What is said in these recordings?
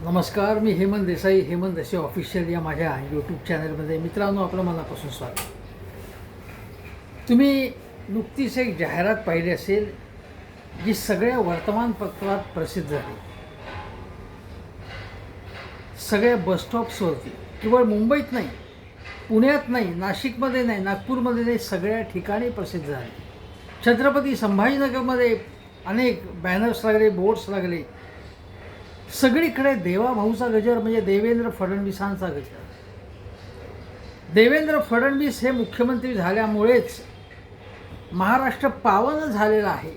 नमस्कार मी हेमंत देसाई हेमंत देसाई ऑफिशियल या माझ्या यूट्यूब चॅनलमध्ये मित्रांनो आपलं मनापासून स्वागत. तुम्ही नुकतीच एक जाहिरात पाहिली असेल जी सगळ्या वर्तमानपत्रात प्रसिद्ध झाली सगळ्या बसस्टॉप्सवरती केवळ मुंबईत नाही पुण्यात नाही नाशिकमध्ये नाही नागपूरमध्ये नाही सगळ्या ठिकाणी प्रसिद्ध झाली छत्रपती संभाजीनगरमध्ये अनेक बॅनर्स लागले बोर्ड्स लागले सगळीकडे देवाभाऊचा गजर म्हणजे देवेंद्र फडणवीसांचा गजर. देवेंद्र फडणवीस हे मुख्यमंत्री झाल्यामुळेच महाराष्ट्र पावन झालेला आहे.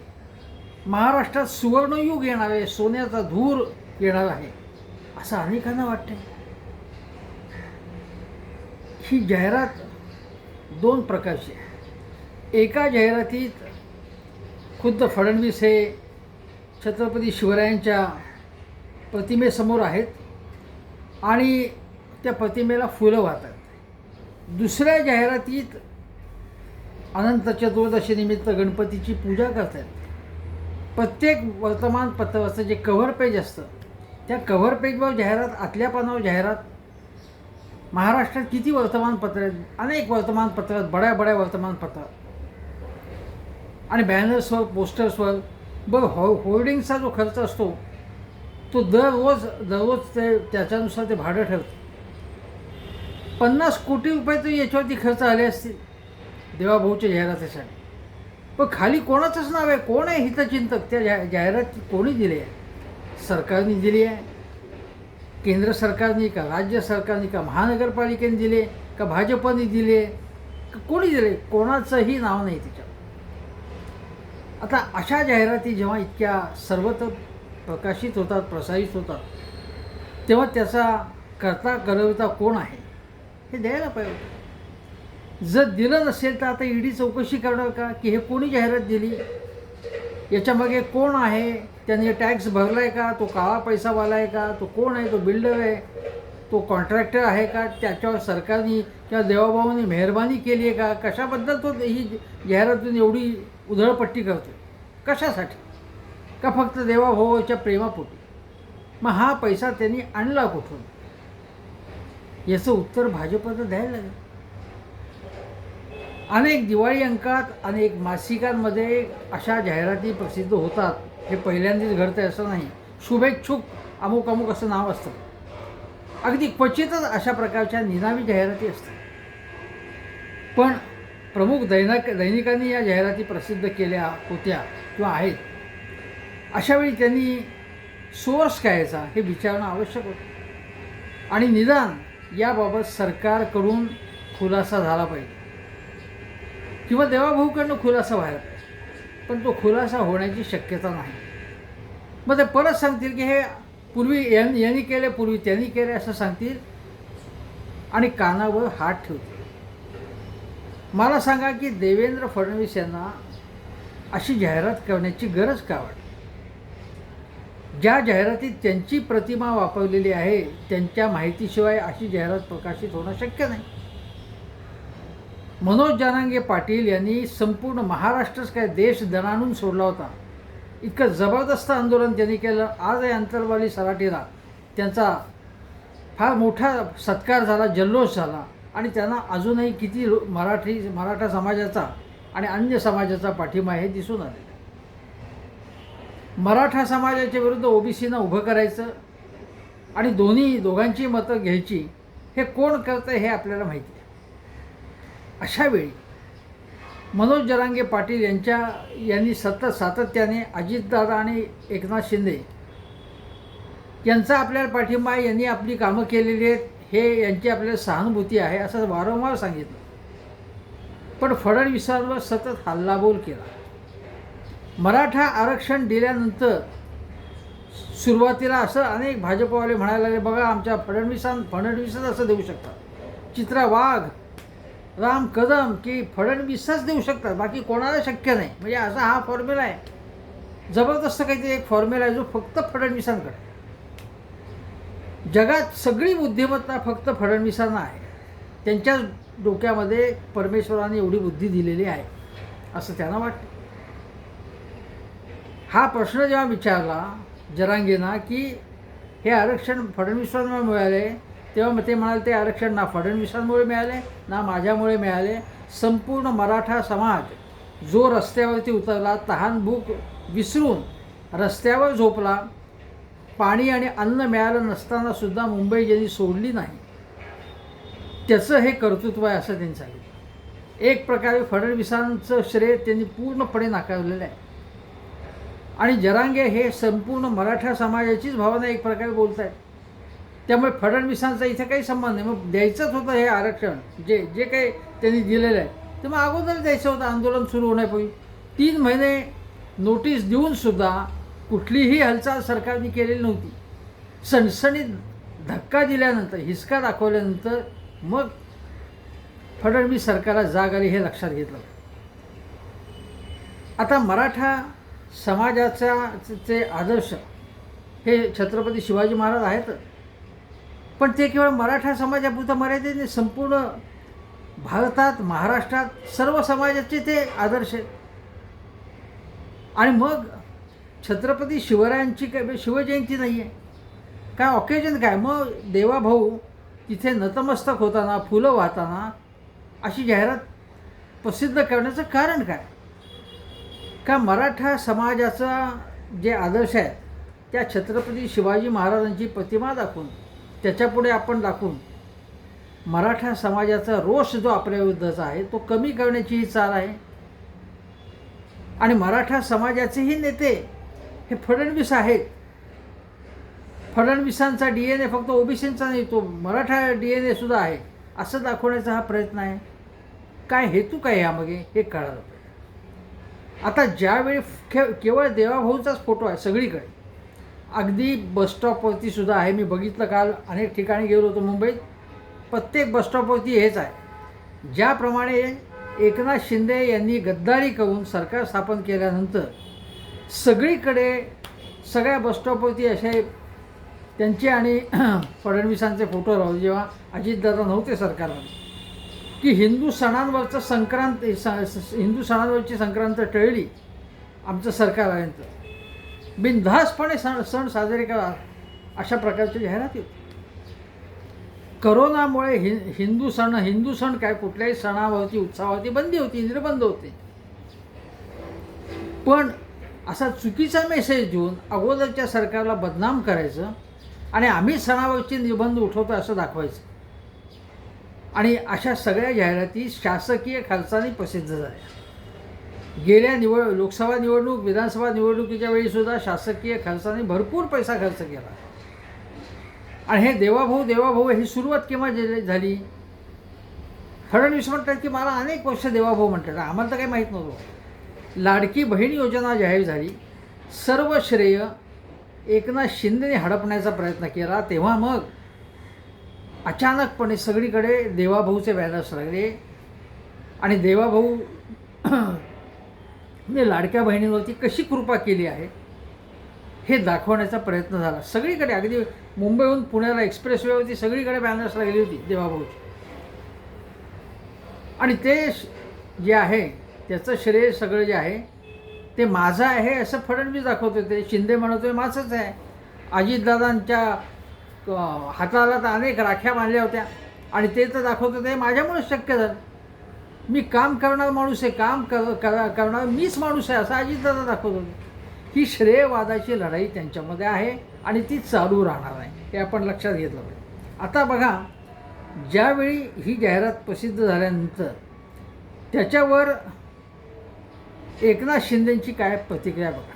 महाराष्ट्रात सुवर्णयुग येणार आहे सोन्याचा धूर येणार आहे असं अनेकांना वाटते ही जाहिरात दोन प्रकारची आहे. एका जाहिरातीत खुद्द फडणवीस हे छत्रपती शिवरायांच्या प्रतिमेसमोर आहेत आणि त्या प्रतिमेला फुलं वाहतात. दुसऱ्या जाहिरातीत अनंत चतुर्दशीनिमित्त गणपतीची पूजा करतात. प्रत्येक वर्तमानपत्राचं जे कव्हर पेज असतं त्या कव्हर पेजवर जाहिरात आतल्या पानावर जाहिरात महाराष्ट्रात किती वर्तमानपत्र आहेत? अनेक वर्तमानपत्रात बड्या बड्या वर्तमानपत्रात आणि बॅनर्सवर पोस्टर्सवर बरं हो होर्डिंगचा जो खर्च असतो तो दररोज दररोज ते त्याच्यानुसार ते भाडं ठरतं पन्नास कोटी रुपये तर याच्यावरती खर्च आले असतील देवाभाऊच्या जाहिरातीसाठी. पण खाली कोणाचंच नाव आहे कोण आहे हितचिंतक? त्या जा जाहिरात कोणी दिली आहे? सरकारने दिली आहे? केंद्र सरकारने का राज्य सरकारने का महानगरपालिकेने दिले का भाजपने दिले का कोणी दिले कोणाचंही नाव नाही त्याच्यावर आता अशा जाहिराती जेव्हा इतक्या सर्वत्र प्रकाशित होतात प्रसारित होतात. तेव्हा त्याचा करता करविता कोण आहे? हे द्यायला पाहिजे जर दिलं नसेल तर आता ईडी चौकशी करणार का? की हे कोणी जाहिरात दिली? याच्यामागे कोण आहे? त्याने टॅक्स भरला आहे का? तो काळा पैसावाला आहे का? तो कोण आहे? तो बिल्डर आहे? तो कॉन्ट्रॅक्टर आहे का? त्याच्यावर सरकारने किंवा देवाभावाने मेहरबानी केली आहे का? कशाबद्दल तो ही जाहिरातून एवढी उधळपट्टी करतो कशासाठी? का फक्त देवाभावाच्या प्रेमापोटी? मग हा पैसा त्यांनी आणला कुठून? याचं उत्तर भाजपचं द्यायला लागेल. अनेक दिवाळी अंकात अनेक मासिकांमध्ये अशा जाहिराती प्रसिद्ध होतात. हे पहिल्यांदाच घडतं असं नाही. शुभेच्छुक अमुक अमुक असं नाव असतं. अगदी क्वचितच अशा प्रकारच्या निनावी जाहिराती असतात. पण प्रमुख दैनिक दैनिकांनी या जाहिराती प्रसिद्ध केल्या होत्या किंवा आहेत. अशावेळी त्यांनी सोर्स काय याचा हे विचारणं आवश्यक होतं. आणि निदान याबाबत सरकारकडून खुलासा झाला पाहिजे. किंवा देवाभाऊकडनं खुलासा व्हायला पाहिजे. पण तो खुलासा होण्याची शक्यता नाही. मग ते परत सांगतील की हे पूर्वी यां यांनी केले पूर्वी त्यांनी केले असं सांगतील. आणि कानावर हात ठेवतील. मला सांगा की देवेंद्र फडणवीस यांना अशी जाहिरात करण्याची गरज का वाटते? ज्या जाहिरातीत त्यांची प्रतिमा वापरलेली आहे त्यांच्या माहितीशिवाय अशी जाहिरात प्रकाशित होणं शक्य नाही. मनोज जानांगे पाटील यांनी संपूर्ण महाराष्ट्रच काय देश दणाणून सोडला होता. इतकं जबरदस्त आंदोलन त्यांनी केलं. आज या अंतरवाली सराटीला त्यांचा फार मोठा सत्कार झाला जल्लोष झाला आणि त्यांना अजूनही किती मराठी मराठा समाजाचा आणि अन्य समाजाचा पाठिंबा हे दिसून आलेलं मराठा समाजाच्या विरुद्ध ओबीसीनं उभं करायचं आणि दोन्ही दोघांची मतं घ्यायची हे कोण करतं हे आपल्याला माहिती आहे. अशा वेळी मनोज जरांगे पाटील यांच्या यांनी सतत सातत्याने अजितदादा आणि एकनाथ शिंदे यांचा आपल्याला पाठिंबा आहे, यांनी आपली कामं केलेली आहेत हे यांची आपल्याला सहानुभूती आहे असं वारंवार सांगितलं. पण फडणवीसांवर सतत हल्लाबोल केला. मराठा आरक्षण दिल्यानंतर सुरुवातीला असं अनेक भाजपवाले म्हणायला लागले बघा आमच्या फडणवीसां फडणवीसच असं देऊ शकतात. चित्रा वाघ राम कदम की फडणवीसच देऊ शकतात. बाकी कोणाला शक्य नाही. म्हणजे असा हा फॉर्म्युला आहे. जबरदस्त काहीतरी एक फॉर्म्युला आहे जो फक्त फडणवीसांकडे जगात सगळी बुद्धिमत्ता फक्त फडणवीसांना आहे. त्यांच्या डोक्यामध्ये परमेश्वराने एवढी बुद्धी दिलेली आहे असं त्यांना वाटतं. हा प्रश्न जेव्हा विचारला जरांगीना की हे आरक्षण फडणवीसांमुळे मिळाले? तेव्हा मग ते म्हणाले ते आरक्षण ना फडणवीसांमुळे मिळाले ना माझ्यामुळे मिळाले. संपूर्ण मराठा समाज जो रस्त्यावरती उतरला तहान भूक विसरून रस्त्यावर झोपला. पाणी आणि अन्न मिळालं नसताना सुद्धा मुंबई ज्यांनी सोडली नाही त्याचं हे कर्तृत्व आहे असं त्यांनी सांगितलं. एक प्रकारे फडणवीसांचं श्रेय त्यांनी पूर्णपणे नाकारलेलं आहे. आणि जरांगे हे संपूर्ण मराठा समाजाचीच भावना एक प्रकारे बोलत आहेत त्यामुळे फडणवीसांचा इथे काही संबंध नाही. मग द्यायचंच होतं हे आरक्षण. जे जे काही त्यांनी दिलेलं आहे ते मग अगोदर द्यायचं होतं. आंदोलन सुरू होण्यापूर्वी. तीन महिने नोटीस देऊनसुद्धा कुठलीही हालचाल सरकारने केलेली नव्हती. सणसणीत धक्का दिल्यानंतर हिसका दाखवल्यानंतर मग फडणवीस सरकारला जाग आली हे लक्षात घेतलं. आता मराठा समाजाचा चे आदर्श हे छत्रपती शिवाजी महाराज आहेत. पण ते केवळ मराठा समाजापुरतं मर्यादित संपूर्ण भारतात महाराष्ट्रात सर्व समाजाचे ते आदर्श आहेत. आणि मग छत्रपती शिवरायांची काय म्हणजे शिवजयंती नाही आहे काय ऑकेजन काय? मग देवाभाऊ तिथे नतमस्तक होताना फुलं वाहताना अशी जाहिरात प्रसिद्ध करण्याचं कारण काय? का मराठा समाजाचा जे आदर्श आहे त्या छत्रपती शिवाजी महाराजांची प्रतिमा दाखवून त्याच्यापुढे आपण दाखवून मराठा समाजाचा रोष जो आपल्या विरुद्धचा आहे तो कमी करण्याची ही चाल आहे. आणि मराठा समाजाचेही नेते हे फडणवीस आहेत. फडणवीसांचा डी एन ए फक्त ओबीसींचा नाही तो मराठा डी एन एसुद्धा आहे असं दाखवण्याचा हा प्रयत्न आहे. काय हेतू काय यामागे हे कळालं. आता ज्यावेळी के केवळ देवाभाऊचाच फोटो आहे सगळीकडे. अगदी बसस्टॉपवरती सुद्धा आहे. मी बघितलं काल अनेक ठिकाणी गेलो होतो मुंबईत. प्रत्येक बसस्टॉपवरती हेच आहे. ज्याप्रमाणे एकनाथ शिंदे यांनी गद्दारी करून सरकार स्थापन केल्यानंतर सगळीकडे सगळ्या बसस्टॉपवरती असे त्यांचे आणि फडणवीसांचे फोटो राहू जेव्हा अजितदादा नव्हते सरकारमध्ये. की हिंदू सणांवरचं संक्रांत स- हिंदू सणांवरची संक्रांत टळली आमचं सरकार आहे बिनधास्तपणे सण सण साजरे करा अशा प्रकारची जाहिराती होती. करोनामुळे हि हिंदू सण हिंदू सण काय कुठल्याही सणावरती उत्सवावरती बंदी होती निर्बंध होते. पण असा चुकीचा मेसेज देऊन अगोदरच्या सरकारला बदनाम करायचं आणि आम्ही सणावरचे निर्बंध उठवतो असं दाखवायचं. आणि अशा सगळ्या जाहिराती शासकीय खर्चाने प्रसिद्ध झाल्या. गेल्या निवड लोकसभा निवडणूक विधानसभा निवडणुकीच्या वेळीसुद्धा शासकीय खर्चाने भरपूर पैसा खर्च केला. आणि हे देवाभाऊ देवाभाऊ ही सुरुवात केव्हा झाली- फडणवीस म्हणतात की मला अनेक वर्ष देवाभाऊ म्हणतात. आम्हाला तर काही माहीत नव्हतं. लाडकी बहीण योजना जाहीर झाली. सर्व श्रेय एकनाथ शिंदेने हडपण्याचा प्रयत्न केला. तेव्हा मग अचानकपणे सगळीकडे देवाभाऊचे बॅनर्स लागले. आणि देवाभाऊ ने म्हणजे लाडक्या बहिणींवरती कशी कृपा केली आहे हे दाखवण्याचा प्रयत्न झाला. सगळीकडे अगदी मुंबईहून पुण्याला एक्सप्रेसवेवरती सगळीकडे बॅनर्स लागली होती देवाभाऊची. आणि ते श- जे आहे त्याचं श्रेय सगळं जे आहे ते माझं आहे असं फडणवीस दाखवत होते शिंदे म्हणतोय माझंच आहे. अजितदादांच्या हाताला तर अनेक राख्या बांधल्या होत्या. आणि ते तर दाखवत होते माझ्यामुळेच शक्य झालं. मी काम करणारा माणूस आहे काम कर करणार मीच माणूस आहे असं अजितदादा दाखवत होते. ही श्रेयवादाची लढाई त्यांच्यामध्ये आहे आणि ती चालू राहणार आहे हे आपण लक्षात घेतलं पाहिजे. आता बघा ज्यावेळी ही जाहिरात प्रसिद्ध झाल्यानंतर त्याच्यावर एकनाथ शिंदेंची काय प्रतिक्रिया बघा.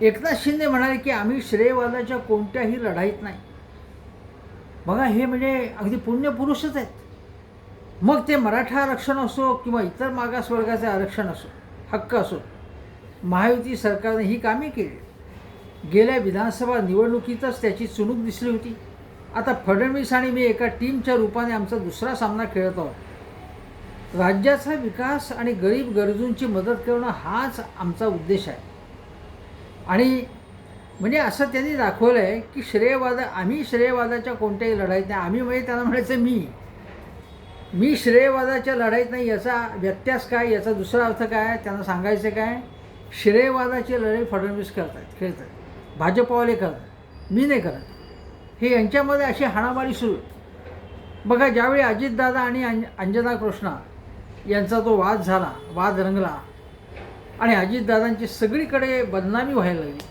एकनाथ शिंदे म्हणाले की आम्ही श्रेयवादाच्या कोणत्याही लढाईत नाही. बघा हे म्हणजे अगदी पुण्यपुरुषच आहेत. मग ते मराठा आरक्षण असो किंवा इतर मागासवर्गाचे आरक्षण असो हक्क असो महायुती सरकारने ही कामे केली. गेल्या विधानसभा निवडणुकीतच त्याची चुणूक दिसली होती. आता फडणवीस आणि मी एका टीमच्या रूपाने आमचा दुसरा सामना खेळत आहोत. राज्याचा विकास आणि गरीब गरजूंची मदत करणं हाच आमचा उद्देश आहे. आणि म्हणजे असं त्यांनी दाखवलं आहे की श्रेयवाद आम्ही श्रेयवादाच्या कोणत्याही लढाईत नाही. आम्ही म्हणजे त्यांना म्हणायचं मी मी श्रेयवादाच्या लढाईत नाही याचा व्यत्यास काय याचा दुसरा अर्थ काय त्यांना सांगायचं काय श्रेयवादाची लढाई फडणवीस करतात खेळतात. भाजपवाले करतात मी नाही करत. हे यांच्यामध्ये अशी हाणामारी सुरू बघा ज्यावेळी अजितदादा आणि अंज अंजना कृष्णा यांचा तो वाद झाला वाद रंगला आणि अजितदादांची सगळीकडे बदनामी व्हायला लागली.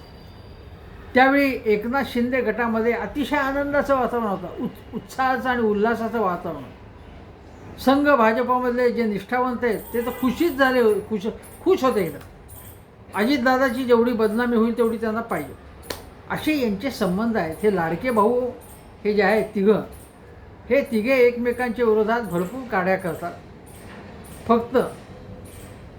त्यावेळी एकनाथ शिंदे गटामध्ये अतिशय आनंदाचं वातावरण होतं. उत् उत्साहाचं आणि उल्हासाचं वातावरण. संघ भाजपामधले जे निष्ठावंत आहेत ते तर खुशीच झाले खुश खुश होते इकडं अजितदादाची जेवढी बदनामी होईल तेवढी त्यांना पाहिजे. असे यांचे संबंध आहेत. हे लाडके भाऊ हे जे आहेत तिघं हे तिघे एकमेकांच्या विरोधात भरपूर काड्या करतात. फक्त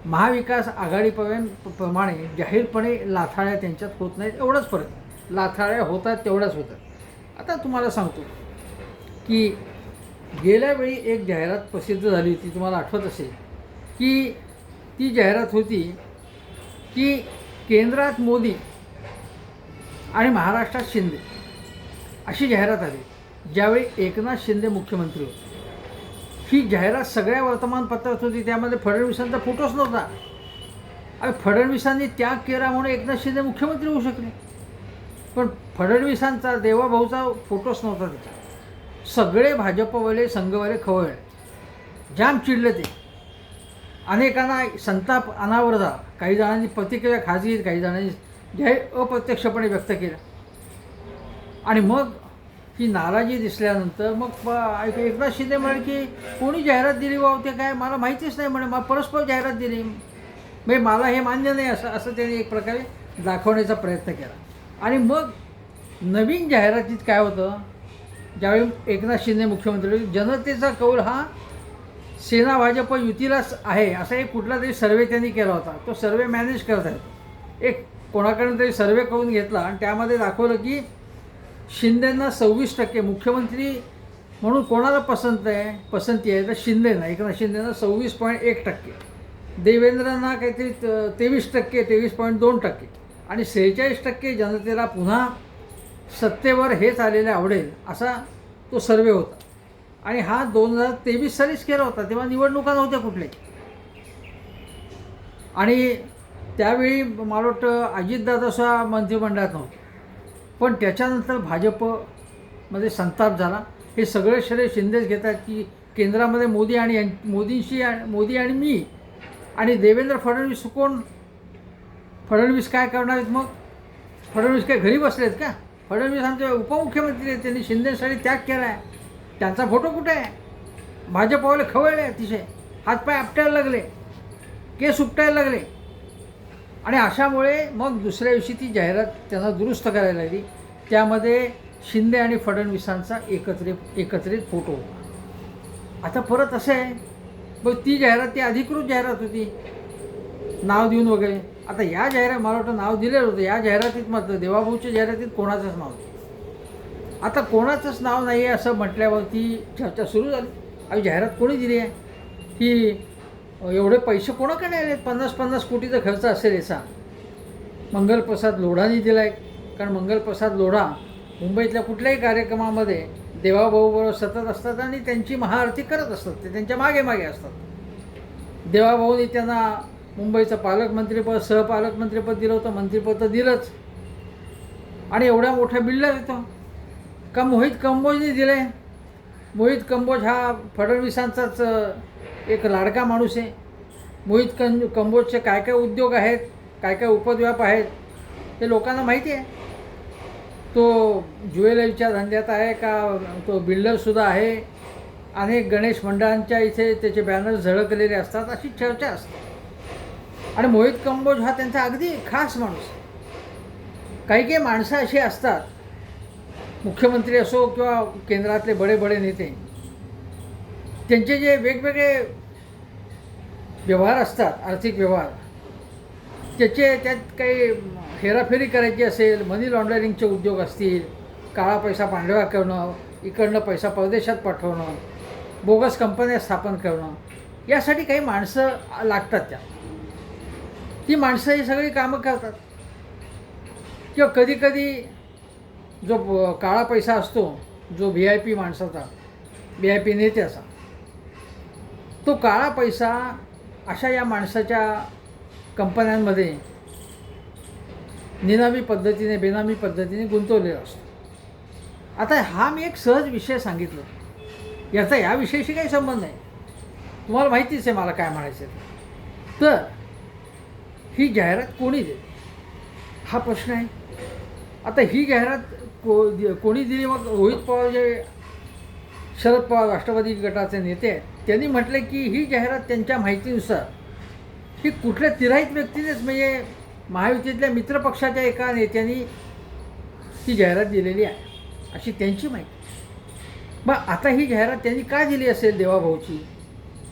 महाविकास आघाडीपर्यंत प्रमाणे जाहीरपणे लाथाळ्या त्यांच्यात होत नाहीत एवढंच फरक. लाथाळ्या होतात तेवढ्याच होतात. आता तुम्हाला सांगतो की गेल्या वेळी एक जाहिरात प्रसिद्ध झाली होती तुम्हाला आठवत असेल की ती जाहिरात होती की केंद्रात मोदी आणि महाराष्ट्रात शिंदे अशी जाहिरात आली ज्यावेळी एकनाथ शिंदे मुख्यमंत्री होते. ही जाहिरात सगळ्या वर्तमानपत्रात होती. त्यामध्ये फडणवीसांचा फोटोच नव्हता. आणि फडणवीसांनी त्याग केला म्हणून एकनाथ शिंदे मुख्यमंत्री होऊ शकले. पण फडणवीसांचा देवाभाऊचा फोटोच नव्हता त्याचा सगळे भाजपवाले संघवाले खवळे जाम चिडले ते. अनेकांना संताप अनावर झाला काही जणांनी प्रतिक्रिया खाजगीत काही जणांनी जे अप्रत्यक्षपणे व्यक्त केलं आणि मग ही नाराजी दिसल्यानंतर मग एकनाथ शिंदे म्हणाले की कोणी जाहिरात दिली बा ते काय मला माहितीच नाही म्हणे मला परस्पर जाहिरात दिली. म्हणजे मला हे मान्य नाही असं असं त्यांनी एक प्रकारे दाखवण्याचा प्रयत्न केला. आणि मग नवीन जाहिरातीत काय होतं? ज्यावेळी एकनाथ शिंदे मुख्यमंत्री जनतेचा कौल हा सेना भाजप युतीलाच आहे असा एक कुठला तरी सर्वे त्यांनी केला होता. तो सर्वे मॅनेज करत आहेत. एक कोणाकडून तरी सर्वे करून घेतला आणि त्यामध्ये दाखवलं की शिंदेंना सव्वीस टक्के. मुख्यमंत्री म्हणून कोणाला पसंत आहे? पसंती आहे तर शिंदेना. एकनाथ शिंदेना सव्वीस पॉईंट एक टक्के. देवेंद्रांना काहीतरी तेवीस टक्के तेवीस पॉईंट दोन टक्के. आणि सेहेचाळीस टक्के जनतेला पुन्हा सत्तेवर हेच आलेले आवडेल असा तो सर्वे होता. आणि हा दोन हजार तेवीस सालीच केला होता तेव्हा निवडणुका नव्हत्या कुठल्याही. आणि त्यावेळी मला वाटतं अजितदाद असा मंत्रिमंडळात नव्हते. पण त्याच्यानंतर भाजपमध्ये संताप झाला. हे सगळे श्रेय शिंदेच घेतात की केंद्रामध्ये मोदी आणि यां- मोदींशी आणि- मोदी आणि मी आणि देवेंद्र फडणवीस कोण? फडणवीस काय करणार आहेत मग? फडणवीस काय घरी बसलेत का? फडणवीस आमचे उपमुख्यमंत्री आहेत. त्यांनी शिंदेसाठी त्याग केला आहे त्यांचा फोटो कुठे आहे? भाजपवाले खवळले अतिशय. हातपाय आपटायला लागले. केस उपटायला लागले. आणि अशामुळे मग दुसऱ्या दिवशी ती जाहिरात त्यांना दुरुस्त करायला लागली. त्यामध्ये शिंदे आणि फडणवीसांचा एकत्रित एकत्रित फोटो होता. आता परत असं आहे मग ती जाहिरात ती अधिकृत जाहिरात होती. नाव देऊन वगैरे. आता या जाहिरात मला वाटतं नाव दिलेलं होतं. या जाहिरातीत मात्र देवाभाऊच्या जाहिरातीत कोणाचंच नाव होतं आता कोणाचंच नाव नाही आहे असं म्हटल्यावरती चर्चा सुरू झाली. आणि जाहिरात कोणी दिली आहे? की एवढे पैसे कोणाकडे आले? पन्नास पन्नास कोटीचा खर्च असेल याचा मंगलप्रसाद लोढानी दिला आहे कारण मंगलप्रसाद लोढा मुंबईतल्या कुठल्याही कार्यक्रमामध्ये देवाभाऊबरोबर सतत असतात आणि त्यांची महाआरती करत असतात. ते त्यांच्या मागे मागे असतात. देवाभाऊंनी त्यांना मुंबईचं पालकमंत्रीपद सहपालकमंत्रीपद दिलं होतं. मंत्रिपद तर दिलंच. आणि एवढ्या मोठ्या बिल्डर येतो का मोहित कंबोजने दिलं आहे मोहित कंबोज हा फडणवीसांचाच एक लाडका माणूस आहे. मोहित कं कंबोजचे काय काय उद्योग आहेत काय काय उपद्व्याप आहेत ते लोकांना माहिती आहे. तो ज्वेलरीच्या धंद्यात आहे का तो बिल्डरसुद्धा आहे. अनेक गणेश मंडळांच्या इथे त्याचे बॅनर झळकलेले असतात अशी चर्चा असते. आणि मोहित कंबोज हा त्यांचा अगदी खास माणूस काही काही माणसं अशी असतात. मुख्यमंत्री असो किंवा केंद्रातले बडे बडे नेते त्यांचे जे वेगवेगळे व्यवहार असतात आर्थिक व्यवहार. त्याचे त्यात काही हेराफेरी करायची असेल मनी लॉन्ड्रिंगचे उद्योग असतील काळा पैसा पांढरा करणं इकडनं पैसा परदेशात पाठवणं बोगस कंपन्या स्थापन करणं यासाठी काही माणसं लागतात त्या. ती माणसं ही सगळी कामं करतात. किंवा कधीकधी जो काळा पैसा असतो जो व्ही आय पी माणसाचा व्ही आय पी नेत्याचा तो काळा पैसा अशा या माणसाच्या कंपन्यांमध्ये निनामी पद्धतीने बेनामी पद्धतीने गुंतवलेला असतो. आता हा मी एक सहज विषय सांगितलं. याचा या विषयाशी काही संबंध नाही. तुम्हाला माहितीच आहे मला काय म्हणायचं आहे ते. तर ही जाहिरात कोणी दे हा प्रश्न आहे. आता ही जाहिरात को दि- कोणी दिली? मग रोहित पवार जे शरद पवार राष्ट्रवादी गटाचे नेते आहेत. त्यांनी म्हटलं की ही जाहिरात त्यांच्या माहितीनुसार ही कुठल्या तिराहित व्यक्तीनेच म्हणजे महायुतीतल्या मित्रपक्षाच्या एका नेत्यांनी ती जाहिरात दिलेली आहे अशी त्यांची माहिती. मग आता ही जाहिरात त्यांनी का दिली असेल देवाभाऊची?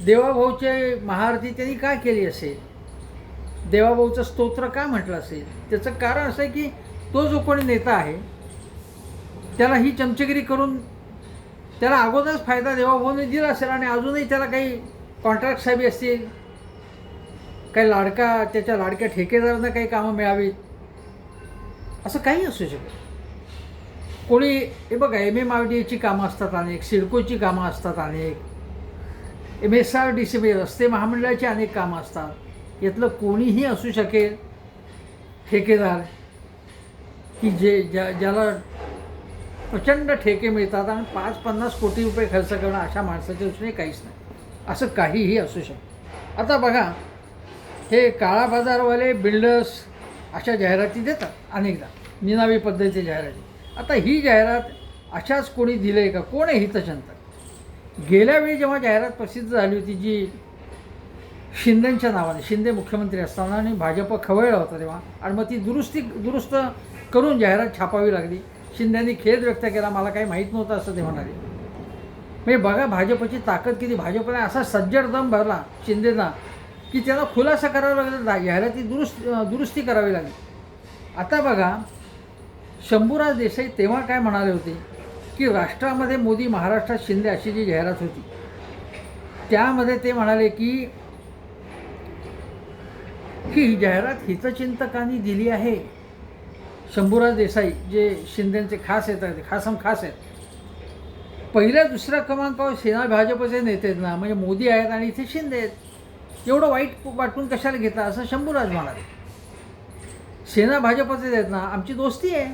देवाभाऊचे महाआरती त्यांनी का केली असेल? देवाभाऊचं स्तोत्र का म्हटलं असेल? त्याचं कारण असं आहे की तो जो कोणी नेता आहे त्याला ही चमचगिरी करून त्याला अगोदरच फायदा देवाभाऊने दिला असेल आणि अजूनही त्याला काही कॉन्ट्रॅक्ट साहेबी असतील काही लाडका त्याच्या लाडक्या ठेकेदारांना काही कामं मिळावीत असं काही असू शकत कोणी हे बघा एम एम आय डी एची कामं असतात अनेक सिडकोची कामं असतात अनेक M S R D C म्हणजे रस्ते महामंडळाची अनेक कामं असतात. यातलं कोणीही असू शकेल ठेकेदार की जे ज्या ज्याला प्रचंड ठेके मिळतात आणि पाच पन्नास कोटी रुपये खर्च करणं अशा माणसाच्या दृष्टीने काहीच नाही. असं काहीही असू शकतं. आता बघा हे काळा बाजारवाले बिल्डर्स अशा जाहिराती देतात अनेकदा निनावी पद्धतीच्या जाहिराती. आता ही जाहिरात अशाच कोणी दिलं आहे का? कोण आहे हितचिंतक गेल्या वेळी जेव्हा जाहिरात प्रसिद्ध झाली होती जी शिंदेच्या नावाने शिंदे मुख्यमंत्री असताना आणि भाजप खवळला होता तेव्हा आणि मग ती दुरुस्ती दुरुस्त करून जाहिरात छापावी लागली शिंद्यांनी खेद व्यक्त केला मला काही माहीत नव्हतं असं ते म्हणाले. म्हणजे बघा भाजपची ताकद किती भाजपने असा सज्जड दम भरला शिंदेना की त्याला खुलासा करावा लागला जाहिराती दुरुस्त दुरुस्ती करावी लागली. आता बघा शंभूराज देसाई तेव्हा काय म्हणाले होते की राष्ट्रामध्ये मोदी महाराष्ट्रात शिंदे अशी जी जाहिरात होती त्यामध्ये ते म्हणाले की की ही जाहिरात हितचिंतकांनी दिली आहे. शंभूराज देसाई जे शिंदेचे खास येतात ते खासम खास आहेत. पहिल्या दुसऱ्या क्रमांकावर सेना भाजपचे नेते आहेत ना म्हणजे मोदी आहेत आणि इथे शिंदे आहेत. एवढं वाईट वाटून कशाला घेता असं शंभूराज म्हणाले. सेना भाजपचे आहेत ना आमची दोस्ती आहे.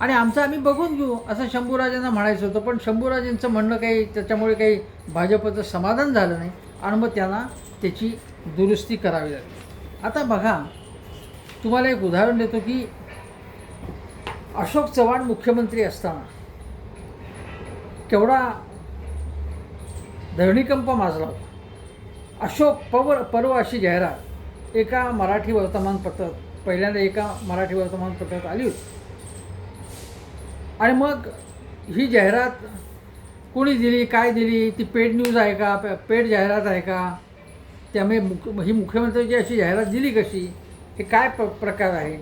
आणि आमचं आम्ही बघून घेऊ असं शंभूराजांना म्हणायचं होतं. पण शंभूराजांचं म्हणणं काही त्याच्यामुळे काही भाजपचं समाधान झालं नाही. आणि मग त्यांना त्याची दुरुस्ती करावी लागली. आता बघा तुम्हाला एक उदाहरण देतो की अशोक चव्हाण मुख्यमंत्री असताना केवढा धरणीकंप माजला होता. अशोक पवर पर्व अशी जाहिरात एका मराठी वर्तमानपत्रात पहिल्यांदा एका मराठी वर्तमानपत्रात आली होती. आणि मग ही जाहिरात कोणी दिली काय दिली ती पेड न्यूज आहे का पेड जाहिरात आहे का? त्यामुळे मुख ही मुख्यमंत्र्यांची अशी जाहिरात दिली कशी? हे काय प्र प्रकार आहे?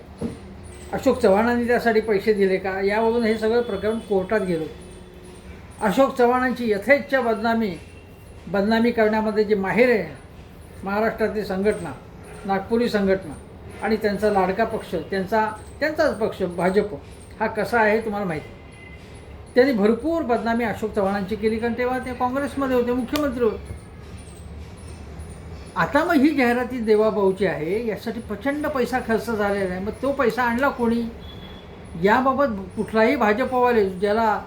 अशोक चव्हाणांनी त्यासाठी पैसे दिले का? यावरून हे सगळं प्रकरण कोर्टात गेलो. अशोक चव्हाणांची यथेच्छ बदनामी बदनामी करण्यामध्ये जे माहेर आहे महाराष्ट्रातली संघटना नागपुरी संघटना आणि त्यांचा लाडका पक्ष त्यांचा त्यांचाच पक्ष भाजप हा कसा आहे तुम्हाला माहिती त्यांनी भरपूर बदनामी अशोक चव्हाणांची केली कारण तेव्हा ते काँग्रेसमध्ये होते मुख्यमंत्री होते. आता मग ही जाहिराती देवाभाऊची आहे यासाठी प्रचंड पैसा खर्च झालेला आहे. मग तो पैसा आणला कोणी? याबाबत कुठलाही भाजपवाले ज्याला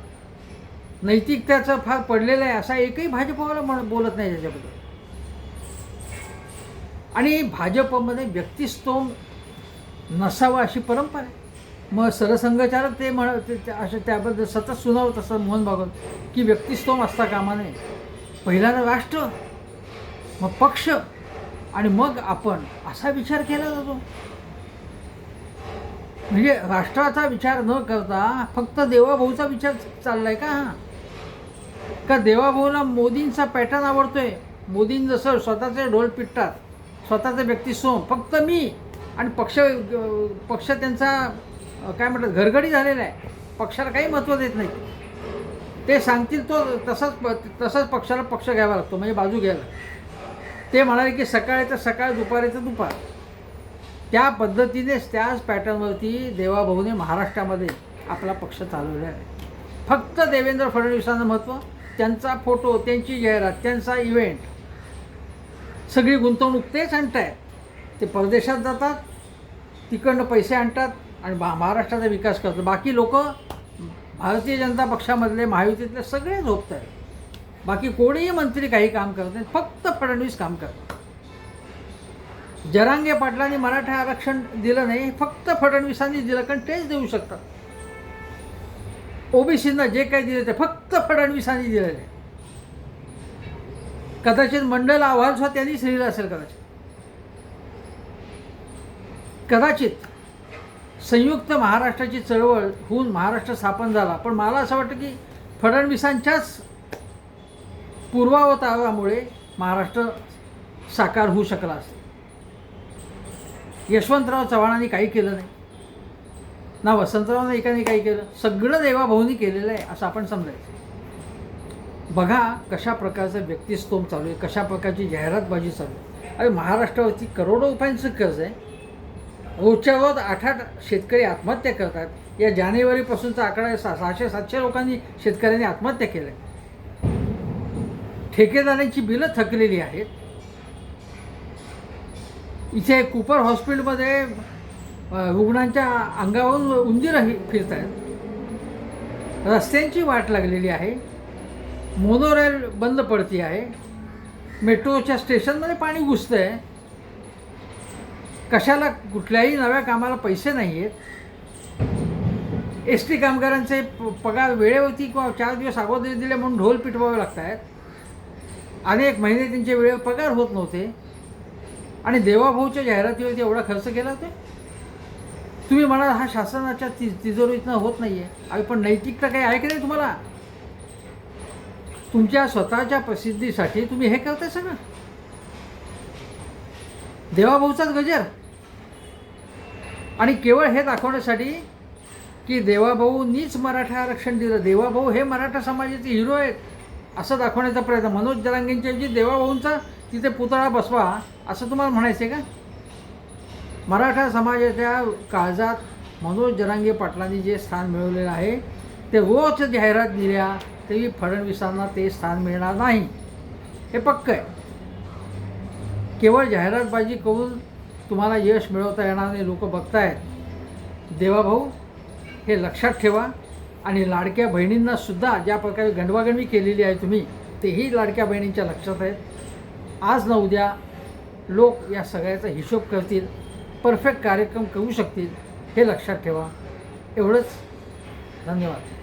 नैतिकतेचं फार पडलेलं आहे असा एकही भाजपवाला म्हण बोलत नाही त्याच्याबद्दल. आणि भाजपमध्ये व्यक्तिस्तोम नसावा अशी परंपरा आहे. मग सरसंघचालक ते म्हण ते- असं त्याबद्दल सतत सुनावत असतात मोहन भागवत की व्यक्तिस्तोम असता कामा नये. पहिल्यांदा राष्ट्र मग पक्ष. आणि मग आपण असा विचार केला जातो. म्हणजे राष्ट्राचा विचार न करता फक्त देवाभाऊचा विचार चाललाय का? हा का देवाभाऊला मोदींचा पॅटर्न आवडतोय? मोदीं जसं स्वतःचे ढोल पिटतात स्वतःचं व्यक्तिस्व फक्त मी आणि पक्ष पक्ष त्यांचा काय म्हणतात घरघडी झालेला आहे. पक्षाला काही महत्त्व देत नाही. ते सांगतील तो तसाच तसाच पक्षाला पक्ष घ्यावा लागतो म्हणजे बाजू घ्यायला. ते म्हणाले की सकाळी तर सकाळ दुपारी तर दुपार. त्या पद्धतीनेच त्याच पॅटर्नवरती देवाभाऊने महाराष्ट्रामध्ये आपला पक्ष चालवलेला आहे. फक्त देवेंद्र फडणवीसांना महत्त्व त्यांचा फोटो त्यांची जाहिरात त्यांचा इव्हेंट सगळी गुंतवणूक तेच आणतायत. ते परदेशात जातात तिकडनं पैसे आणतात आणि महा महाराष्ट्राचा विकास करतात. बाकी लोक भारतीय जनता पक्षामधले महायुतीतले सगळे झोपत आहेत बाकी कोणीही मंत्री काही काम करत नाही फक्त फडणवीस काम करतात जरांगे पाटलांनी मराठा आरक्षण दिलं नाही फक्त फडणवीसांनी दिलं कारण तेच देऊ शकतात. ओबीसींना जे काही दिलं ते फक्त फडणवीसांनी दिलेलं आहे कदाचित मंडल अहवाल सुद्धा त्यांनीच लिहिला असेल कदाचित. कदाचित संयुक्त महाराष्ट्राची चळवळ होऊन महाराष्ट्र स्थापन झाला पण मला असं वाटतं की फडणवीसांच्याच पूर्वावतारामुळे महाराष्ट्र साकार होऊ शकला असतं. यशवंतराव चव्हाणांनी काही केलं नाही. ना वसंतराव एकाने काही केलं. सगळं देवाभाऊनी केलेलं आहे असं आपण समजायचं. बघा कशा प्रकारचं व्यक्तिस्तोम चालू आहे कशा प्रकारची जाहिरातबाजी चालू आहे. अरे महाराष्ट्रावरती करोडो रुपयांचं कर्ज आहे. रोजच्या रोज आठ आठ शेतकरी आत्महत्या करतात. या जानेवारीपासूनचा आकडा आहे सहाशे सातशे लोकांनी शेतकऱ्यांनी आत्महत्या केल्या. ठेकेदारांची बिलं थकलेली आहेत. इथे कुपर हॉस्पिटलमध्ये रुग्णांच्या अंगावरून उंदीर फिरत आहेत रस्त्यांची वाट लागलेली आहे. मोनोरेल बंद पडती आहे. मेट्रोच्या स्टेशनमध्ये पाणी घुसतं आहे कशाला कुठल्याही नव्या कामाला पैसे नाही आहेत एस टी कामगारांचे प- पगार वेळेवरती किंवा चार दिवस अगोदर दिले म्हणून ढोल पिटवावे लागत आहेत अनेक महिने त्यांचे वेळेवर पगार होत नव्हते. आणि देवाभाऊच्या जाहिरातीवरती एवढा खर्च केला होता? तुम्ही म्हणाल हा शासनाच्या ति तिजोरीतनं होत नाही आहे अरे पण नैतिकता काही आहे की नाही तुम्हाला? तुमच्या स्वतःच्या प्रसिद्धीसाठी तुम्ही हे करताय सगळं. देवाभाऊचाच गजर. आणि केवळ हे दाखवण्यासाठी की देवाभाऊनीच मराठा आरक्षण दिलं. देवाभाऊ हे मराठा समाजाचे हिरो आहेत. असं दाखवण्याचा प्रयत्न. मनोज जरांगेंच्या देवाभाऊंचा तिथे पुतळा बसवा असं तुम्हाला म्हणायचं आहे का? मराठा समाजाच्या काळजात मनोज जरांगे पाटलांनी जे स्थान मिळवलेलं आहे ते रोज जाहिरात दिल्या तरी फडणवीसांना ते स्थान मिळणार नाही. हे पक्क आहे. केवळ जाहिरातबाजी करून तुम्हाला यश मिळवता येणार नाही लोक बघतायत. देवाभाऊ हे लक्षात ठेवा. आणि लाडक्या बहिणींना सुद्धा ज्या प्रकारे गंडवागंडवी केलेली आहे तुम्ही तेही लाडक्या बहिणींच्या लक्षात आहेत. आज न उद्या लोक या सगळ्याचा हिशोब करतील परफेक्ट कार्यक्रम करू शकतील हे लक्षात ठेवा. एवढंच. धन्यवाद.